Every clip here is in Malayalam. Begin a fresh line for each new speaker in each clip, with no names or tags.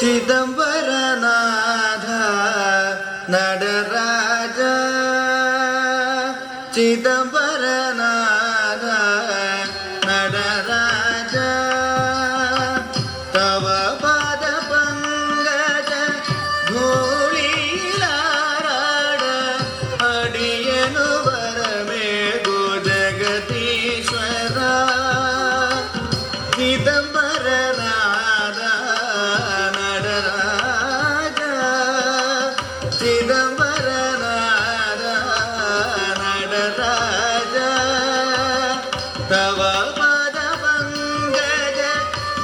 ചിദംബരനാഥ നടരാജ. ചിദംബരനാഥ നടരാജ. തവ പാദ പങ്കജ ധൂളിലാറാട അടിയനു വരമേകു ജഗതീശ്വര ചിദംബരനാഥ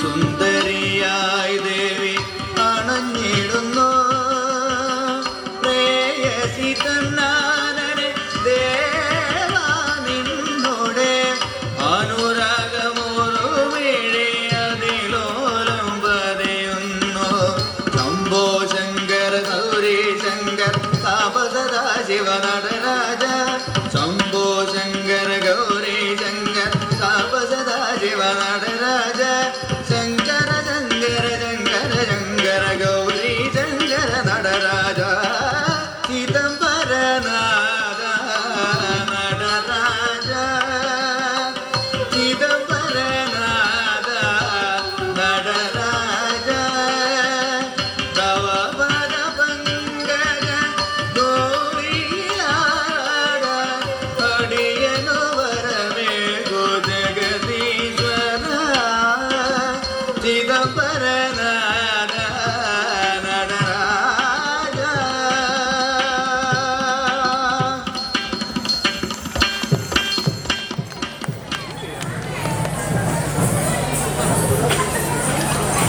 സുന്ദരിയായി ദേവി അണഞ്ഞിടുന്നു. പ്രേയസി തന്നാലനെ ദേവാ നിന്നോടെ. അനുരാഗമോറുമിഴേ അതിലോലം പതയുന്നു ശംഭോ ശങ്കര ഗൗരി ശങ്കർ താപസദാ ശിവനടരാജ ശംഭോ ശങ്കര ഗൗരി ശങ്കർ താപസദാ ശിവനടരാജ